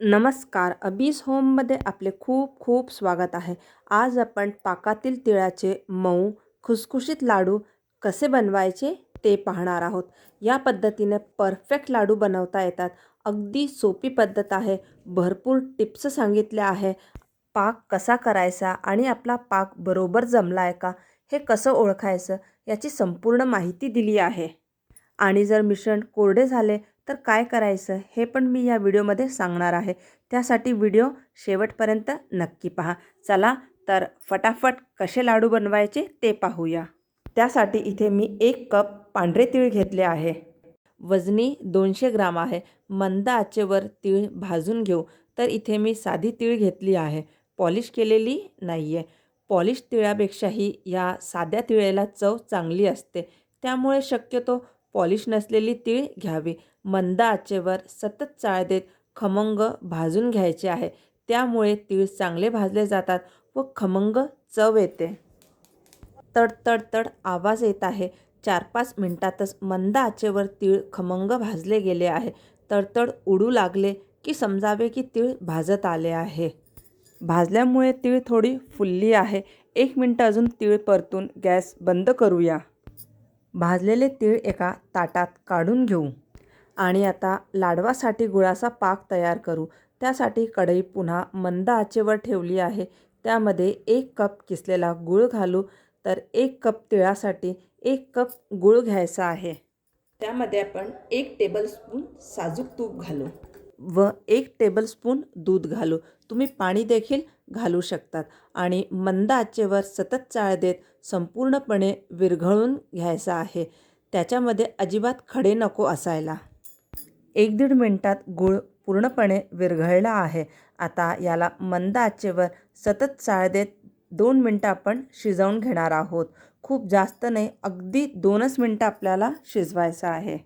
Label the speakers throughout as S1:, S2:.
S1: नमस्कार. अबीस होममध्ये आपले खूप खूप स्वागत आहे. आज आपण पाकातील तिळाचे मऊ खुसखुशीत लाडू कसे बनवायचे ते पाहणार आहोत. या पद्धतीने परफेक्ट लाडू बनवता येतात. अगदी सोपी पद्धत आहे. भरपूर टिप्स सांगितल्या आहे. पाक कसा करायचा आणि आपला पाक बरोबर जमला आहे का? हे कसं ओळखायचं? याची संपूर्ण माहिती दिली आहे. आणि जर मिश्रण कोरडे झाले तर काय करायचं हे पण मी या व्हिडिओमध्ये सांगणार आहे. त्यासाठी व्हिडिओ शेवटपर्यंत नक्की पहा. चला तर फटाफट कसे लाडू बनवायचे ते पाहूया. त्यासाठी इथे मी एक कप पांढरे तीळ घेतले आहे. वजनी दोनशे ग्राम आहे. मंद आचेवर तीळ भाजून घेऊ. तर इथे मी साधी तीळ घेतली आहे. पॉलिश केलेली नाही आहे पॉलिश तिळापेक्षाही या साध्या तिळेला चव चांगली असते. त्यामुळे शक्यतो पॉलिश नसलेली तीळ घ्यावी. मंद आचेवर सतत चाळ देत खमंग भाजून घ्यायचे आहे. त्यामुळे तीळ चांगले भाजले जातात व खमंग चव येते. तड तड आवाज येत आहे. चार पाच मिनटातच मंद आचेवर तीळ खमंग भाजले गेले आहे. तडतड उडू लागले की समजावे की तीळ भाजत आले आहे. भाजल्यामुळे तीळ थोडी फुलली आहे. एक मिनटं अजून तीळ परतून गॅस बंद करूया. भाजलेले तीळ एका ताटात काढून घेऊ. आणि आता लाडवासाठी गुळाचा पाक तयार करू. त्यासाठी कढई पुन्हा मंद आचेवर ठेवली आहे. त्यामध्ये एक कप किसलेला गूळ घालू. तर एक कप तिळासाठी एक कप गूळ घ्यायचा आहे. त्यामध्ये आपण एक टेबलस्पून साजूक तूप घालू व एक टेबलस्पून दूध घालू. तुम्ही पाणी देखील घालू शकतात. आणि मंद आचेवर सतत चाळ देत संपूर्णपणे विरघळून घ्यायचा आहे. त्याच्यामध्ये अजिबात खडे नको असायला. एक दीड मिनटात गूळ पूर्णपणे विरघळला आहे. आता याला मंद आचेवर सतत चाळ देत दोन मिनटं आपण शिजवून घेणार आहोत. खूप जास्त नाही अगदी दोनच मिनटं आपल्याला शिजवायचं आहे.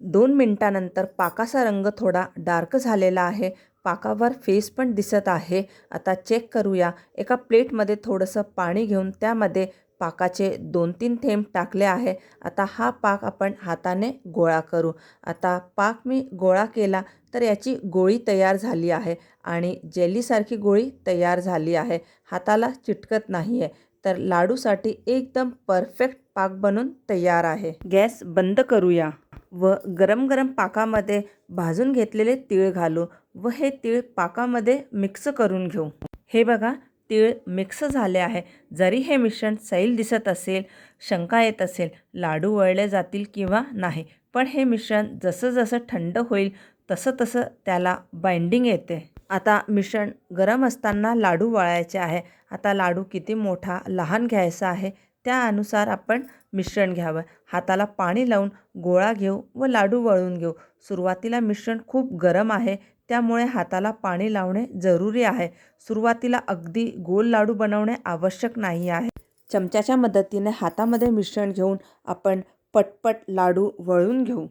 S1: दोन मिनटानंतर पाकाचा रंग थोडा डार्क झालेला आहे. पाकावर फेस पण दिसत आहे. आता चेक करूया. एका प्लेटमध्ये थोडंसं पाणी घेऊन त्यामध्ये पाकाचे दोन तीन थेंब टाकले आहे. आता हा पाक आपण हाताने गोळा करू. आता पाक मी गोळा केला तर याची गोळी तयार झाली आहे आणि जेलीसारखी गोळी तयार झाली आहे. हाताला चिटकत नाही आहे तर लाडूसाठी एकदम परफेक्ट पाक बनून तयार आहे. गॅस बंद करूया. व गरम गरम पाकामध्ये भाजून घेतलेले तीळ घालू व हे तीळ पाकामध्ये मिक्स करून घेऊ. हे बघा तीळ मिक्स झाले आहे. जरी हे मिश्रण सैल दिसत असेल शंका येत असेल लाडू वळले जातील किंवा नाही पण हे मिश्रण जसं जसं थंड होईल तसं तसं त्याला बाइंडिंग येते. आता मिश्रण गरम असताना लाडू वळायचे आहे. आता लाडू किती मोठा लहान घ्यायचा आहे त्यानुसार आपण मिश्रण घ्यावं. हाताला पाणी लावून गोळा घेऊ व लाडू वळून घेऊ. सुरुवातीला मिश्रण खूप गरम आहे त्यामुळे हाताला पाणी लावणे जरुरी आहे. सुरुवातीला अगदी गोल लाडू बनवणे आवश्यक नाही आहे. चमच्याच्या मदतीने हातामध्ये मिश्रण घेऊन आपण पटपट लाडू वळून घेऊ.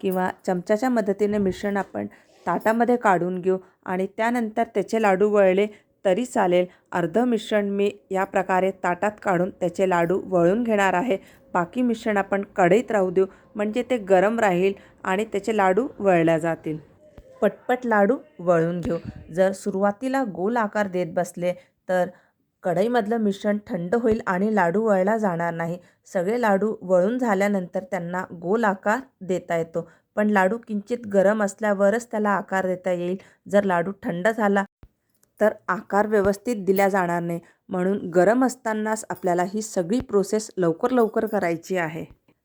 S1: किंवा चमच्याच्या मदतीने मिश्रण आपण ताटामध्ये काढून घेऊ आणि त्यानंतर त्याचे लाडू वळले तरी चालेल. अर्ध मिश्रण मी या प्रकारे ताटात काढून त्याचे लाडू वळून घेणार आहे. बाकी मिश्रण आपण कढईत राहू देऊ. म्हणजे ते गरम राहील आणि त्याचे लाडू वळल्या जातील. पटपट लाडू वळून घेऊ. जर सुरुवातीला गोल आकार देत बसले तर कढईमधलं मिश्रण थंड होईल आणि लाडू वळला जाणार नाही. सगळे लाडू वळून झाल्यानंतर त्यांना गोल आकार देता येतो. पण लाडू किंचित गरम असल्यावरच त्याला आकार देता येईल. जर लाडू थंड झाला तर आकार व्यवस्थित दिला जाणार नाही. म्हणून गरम असतानाच आपल्याला ही सगळी प्रोसेस लवकर लवकर करायची आहे.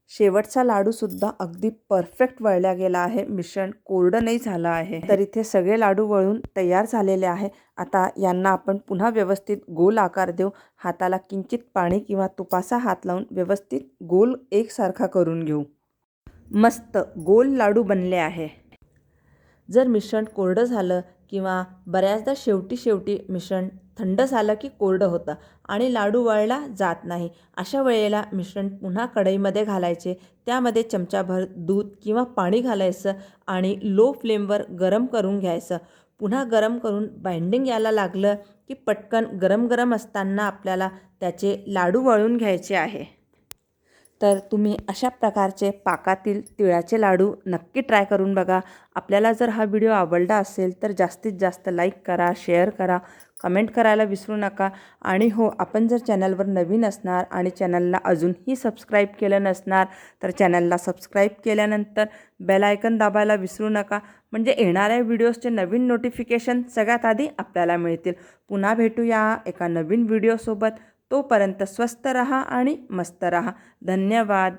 S1: शेवटचा लाडूसुद्धा अगदी परफेक्ट वळला गेला आहे. मिश्रण कोरडं नाही झालं आहे. तर इथे सगळे लाडू वळून तयार झालेले आहे. आता यांना आपण पुन्हा व्यवस्थित गोल आकार देऊ. हाताला किंचित पाणी किंवा तुपाचा हात लावून व्यवस्थित गोल एकसारखा करून घेऊ. मस्त गोल लाडू बनले आहे. जर मिश्रण कोरडं झालं किंवा बऱ्याचदा शेवटी शेवटी मिश्रण थंड झालं की कोरडं होतं आणि लाडू वळला जात नाही. अशा वेळेला मिश्रण पुन्हा कढईमध्ये घालायचे. त्यामध्ये चमचाभर दूध किंवा पाणी घालायचं आणि लो फ्लेमवर गरम करून घ्यायचं. पुन्हा गरम करून बाइंडिंग यायला लागलं की पटकन गरम गरम असताना आपल्याला त्याचे लाडू वळून घ्यायचे आहे. तर तुम्ही अशा प्रकारचे पाकातील तिळाचे लाडू नक्की ट्राय करून बघा. आपल्याला जर हा व्हिडिओ आवडला असेल तर जास्तीत जास्त लाईक करा शेअर करा कमेंट करायला विसरू नका. आणि हो आपण जर चॅनलवर नवीन असणार आणि चॅनलला अजूनही सबस्क्राईब केलं नसणार तर चॅनलला सबस्क्राईब केल्यानंतर बेल आयकन दाबायला विसरू नका. म्हणजे येणाऱ्या व्हिडिओजचे नवीन नोटिफिकेशन सगळ्यात आधी आपल्याला मिळतील. पुन्हा भेटूया एका नवीन व्हिडिओसोबत. तोपर्यंत स्वस्त रहा आणि मस्त रहा. धन्यवाद.